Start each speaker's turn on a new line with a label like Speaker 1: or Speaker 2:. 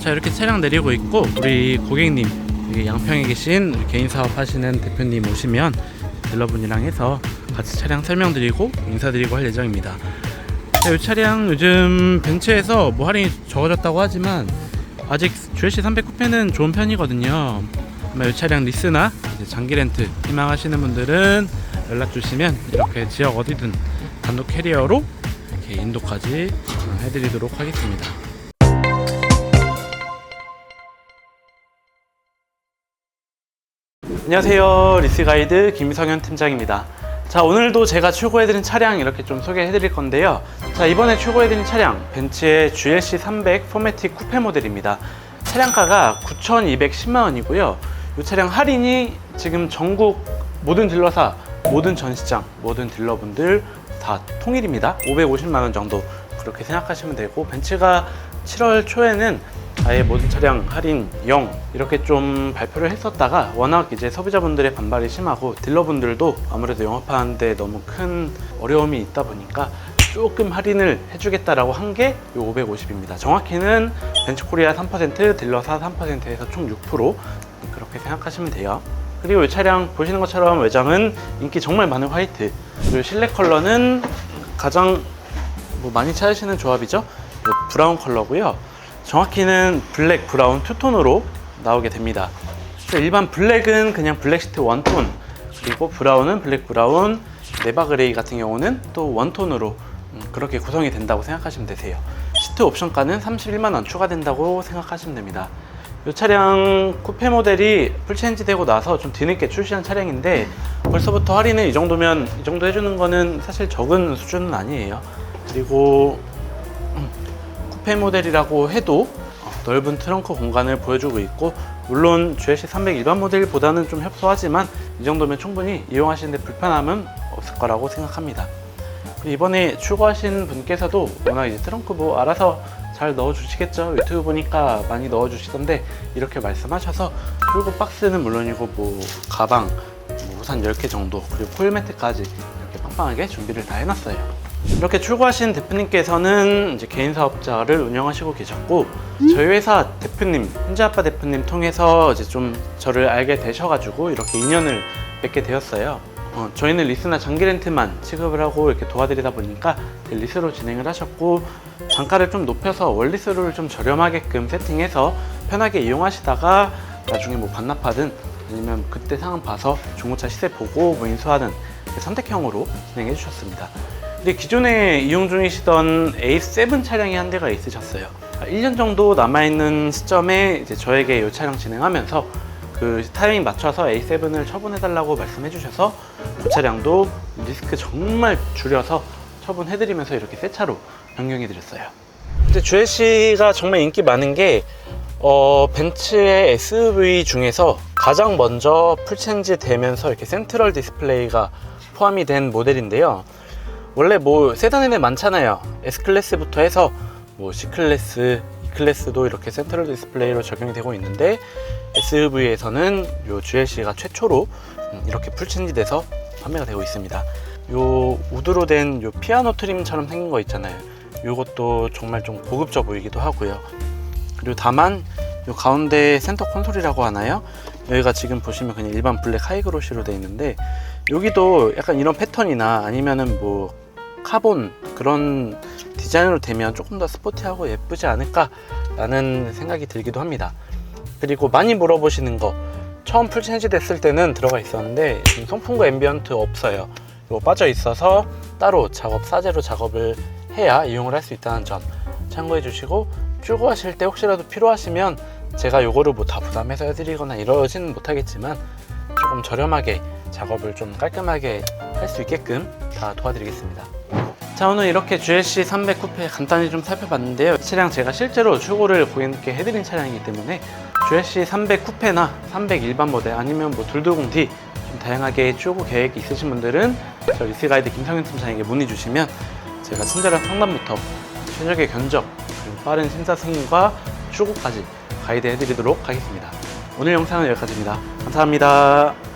Speaker 1: 자 이렇게 차량 내리고 있고 우리 고객님 양평에 계신 개인 사업 하시는 대표님 오시면 딜러분이랑 해서 같이 차량 설명드리고 인사드리고 할 예정입니다. 자, 이 차량 요즘 벤츠에서 뭐 할인이 적어졌다고 하지만 아직 GLC 300 쿠페는 좋은 편이거든요. 아마 이 차량 리스나 장기 렌트 희망하시는 분들은 연락 주시면 이렇게 지역 어디든 단독 캐리어로 이렇게 인도까지 어, 해드리도록 하겠습니다. 안녕하세요. 리스 가이드 김성현 팀장입니다. 자 오늘도 제가 출고해드린 차량 이렇게 좀 소개해드릴 건데요. 자 이번에 출고해드린 차량 벤츠의 GLC 300 포매틱 쿠페 모델입니다. 차량가가 9,210만원이고요. 이 차량 할인이 지금 전국 모든 딜러사 모든 전시장 모든 딜러분들 다 통일입니다. 550만원 정도 그렇게 생각하시면 되고 벤츠가 7월 초에는 아예 모든 차량 할인 0 이렇게 좀 발표를 했었다가 워낙 이제 소비자분들의 반발이 심하고 딜러분들도 아무래도 영업하는데 너무 큰 어려움이 있다 보니까 조금 할인을 해주겠다라고 한 게 이 550입니다. 정확히는 벤츠코리아 3% 딜러사 3%에서 총 6% 그렇게 생각하시면 돼요. 그리고 이 차량 보시는 것처럼 외장은 인기 정말 많은 화이트 그리고 실내 컬러는 가장 뭐 많이 찾으시는 조합이죠. 요 브라운 컬러고요. 정확히는 블랙, 브라운 투톤으로 나오게 됩니다. 일반 블랙은 그냥 블랙 시트 원톤, 그리고 브라운은 블랙 브라운, 네바 그레이 같은 경우는 또 원톤으로 음, 그렇게 구성이 된다고 생각하시면 되세요. 시트 옵션가는 31만 원 추가된다고 생각하시면 됩니다. 이 차량 쿠페 모델이 풀체인지 되고 나서 좀 뒤늦게 출시한 차량인데 벌써부터 할인을 이 정도면 이 정도 해주는 거는 사실 적은 수준은 아니에요. 그리고 쿠페 모델이라고 해도 넓은 트렁크 공간을 보여주고 있고 물론 GLC 300 일반 모델보다는 좀 협소하지만 이 정도면 충분히 이용하시는데 불편함은 없을 거라고 생각합니다. 이번에 출고하신 분께서도 워낙 이제 트렁크 뭐 알아서 잘 넣어주시겠죠. 유튜브 보니까 많이 넣어주시던데 이렇게 말씀하셔서 출고 박스는 물론이고 뭐 가방, 뭐 우산 10개 정도 그리고 코일 매트까지 이렇게 빵빵하게 준비를 다 해놨어요. 이렇게 출고하신 대표님께서는 이제 개인 사업자를 운영하시고 계셨고 저희 회사 대표님 현재 아빠 대표님 통해서 이제 좀 저를 알게 되셔가지고 이렇게 인연을 맺게 되었어요. 어, 저희는 리스나 장기 렌트만 취급을 하고 이렇게 도와드리다 보니까 리스로 진행을 하셨고 단가를 좀 높여서 원리스를 좀 저렴하게끔 세팅해서 편하게 이용하시다가 나중에 뭐 반납하든 아니면 그때 상황 봐서 중고차 시세 보고 뭐 인수하는 선택형으로 진행해 주셨습니다. 근데 기존에 이용 중이시던 A7 차량이 한 대가 있으셨어요. 1년 정도 남아있는 시점에 이제 저에게 이 차량 진행하면서 그 타이밍 맞춰서 A7을 처분해달라고 말씀해주셔서 그 차량도 리스크 정말 줄여서 처분해드리면서 이렇게 새 차로 변경해드렸어요. 근데 GLC가 정말 인기 많은 게 어, 벤츠의 SUV 중에서 가장 먼저 풀체인지 되면서 이렇게 센트럴 디스플레이가 포함이 된 모델인데요. 원래 뭐 세단에는 많잖아요. S 클래스부터 해서 뭐 C 클래스, E 클래스도 이렇게 센트럴 디스플레이로 적용이 되고 있는데 SUV에서는 요 GLC가 최초로 음, 이렇게 풀체인지 돼서 판매가 되고 있습니다. 요 우드로 된 요 피아노 트림처럼 생긴 거 있잖아요. 요것도 정말 좀 고급져 보이기도 하고요. 그리고 다만 요 가운데 센터 콘솔이라고 하나요? 여기가 지금 보시면 그냥 일반 블랙 하이그로시로 되어 있는데 여기도 약간 이런 패턴이나 아니면은 뭐 카본 그런 디자인으로 되면 조금 더 스포티하고 예쁘지 않을까라는 생각이 들기도 합니다. 그리고 많이 물어보시는 거 처음 풀체인지 됐을 때는 들어가 있었는데 지금 송풍구 앰비언트 없어요. 이거 빠져 있어서 따로 작업 사제로 작업을 해야 이용을 할 수 있다는 점 참고해 주시고 출고하실 때 혹시라도 필요하시면 제가 요거를 뭐 다 부담해서 해드리거나 이러지는 못하겠지만 조금 저렴하게 작업을 좀 깔끔하게 할 수 있게끔 다 도와드리겠습니다. 자 오늘 이렇게 GLC 300 쿠페 간단히 좀 살펴봤는데요. 이 차량 제가 실제로 출고를 고객님께 해드린 차량이기 때문에 GLC 300 쿠페나 300 일반 모델 아니면 뭐 220D 좀 다양하게 출고 계획이 있으신 분들은 저 리스 가이드 김성현 팀장에게 문의 주시면 제가 친절한 상담부터 최적의 견적 그리고 빠른 심사 승인과 출고까지 가이드 해드리도록 하겠습니다. 오늘 영상은 여기까지입니다. 감사합니다.